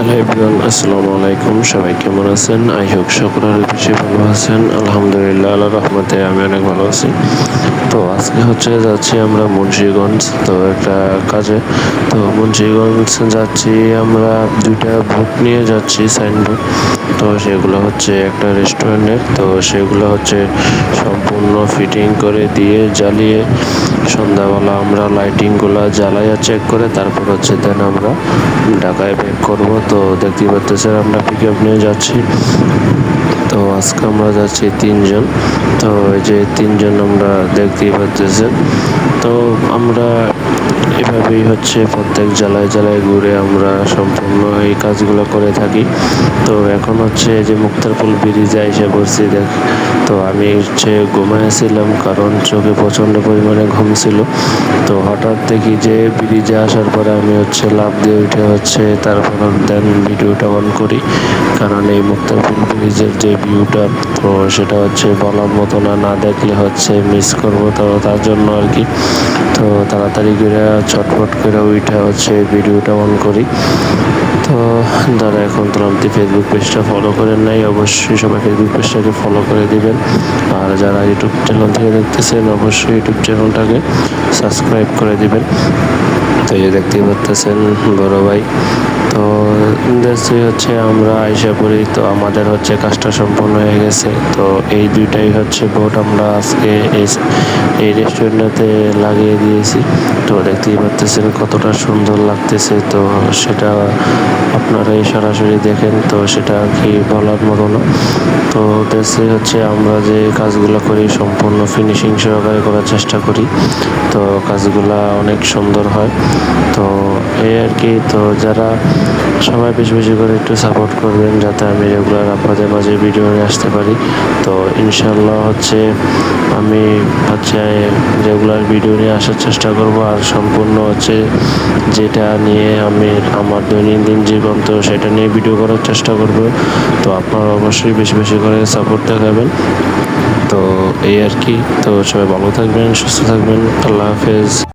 Hello everyone, আসসালামু আলাইকুম। সবাই কেমন আছেন? আই হোক সকলের বেশি ভালো আছেন। আলহামদুলিল্লাহ আল্লাহ রহমতে আমি অনেক ভালো আছি। তো আজকে হচ্ছে যাচ্ছি আমরা মুন্সিগঞ্জ, তো একটা কাজে। তো মুন্সিগঞ্জ যাচ্ছি আমরা দুইটা বুক নিয়ে যাচ্ছি সাইনবোর্ড তো সেগুলো হচ্ছে একটা রেস্টুরেন্টের তো সেগুলো হচ্ছে সম্পূর্ণ ফিটিং করে দিয়ে জ্বালিয়ে সন্ধ্যাবেলা আমরা লাইটিংগুলো জ্বালাইয়া চেক করে তারপর হচ্ছে দেন আমরা ঢাকায় ব্যাক করব। তো দেখতেই পাচ্ছেন আমরা পিক আপ নিয়ে যাচ্ছি। তো আজকে আমরা যাচ্ছি তিনজন। তো এই যে তিনজন আমরা দেখতেই পাচ্ছেন। তো আমরা এভাবেই হচ্ছে প্রত্যেক জেলায় জেলায় ঘুরে আমরা সম্পূর্ণ এই কাজগুলো করে থাকি। তো এখন হচ্ছে যে মুক্তারপুল ব্রিজে এসে পড়ছি, দেখ তো আমি হচ্ছে ঘুমাইছিলাম কারণ চোখে প্রচণ্ড পরিমাণে ঘুম ছিল। তো হঠাৎ দেখি যে ব্রিজে আসার পরে আমি হচ্ছে লাভ দিয়ে উঠে হচ্ছে তারপর দেন ভিডিওটা অন করি। কারণ এই মুক্তারপুল ব্রিজের যে ভিউটা তো সেটা হচ্ছে বলার মতো না না দেখলে হচ্ছে মিস করব তো তার জন্য আর কি। তো তাড়াতাড়ি করে ছটফট করে উঠে হচ্ছে ভিডিওটা অন করি। যারা এখন তলামতি ফেসবুক পেজটা ফলো করেন নাই, অবশ্যই সবাই ফেসবুক পেজটাকে ফলো করে দিবেন। আর যারা ইউটিউব চ্যানেল থেকে দেখতেছেন, অবশ্যই ইউটিউব চ্যানেলটাকে সাবস্ক্রাইব করে দিবেন। তো এই দেখতেই পাচ্তেছেন, বড় ভাই। তো ইন্ডাস্ট্রি হচ্ছে আমরা আইসা পড়ি, তো আমাদের হচ্ছে কাজটা সম্পূর্ণ হয়ে গেছে। তো এই দুইটাই হচ্ছে বোট আমরা আজকে এই এই রেস্টুরেন্টটাতে লাগিয়ে দিয়েছি। তো দেখতেই পাচ্তেছেন কতটা সুন্দর লাগতেছে। তো সেটা আপনারাই সরাসরি দেখেন। তো সেটা কি বলার মতো না। তো দেশে হচ্ছে আমরা যে কাজগুলো করি সম্পূর্ণ ফিনিশিং সহকারে করার চেষ্টা করি। তো কাজগুলো অনেক সুন্দর হয়। তো এই আর কি। তো যারা সবাই বেশি বেশি করে একটু সাপোর্ট করবেন যাতে আমি রেগুলার আপনাদের মাঝে ভিডিও নিয়ে আসতে পারি। তো ইনশাল্লাহ হচ্ছে আমি হচ্ছে রেগুলার ভিডিও নিয়ে আসার চেষ্টা করব আর সম্পূর্ণ হচ্ছে যেটা নিয়ে আমি আমার দৈনন্দিন জীবন, তো সেটা নিয়ে ভিডিও করার চেষ্টা করব। তো আপনারা অবশ্যই বেশি বেশি করে সাপোর্ট দেখাবেন। তো এই আর কি। তো সবাই ভালো থাকবেন, সুস্থ থাকবেন। আল্লাহ হাফেজ।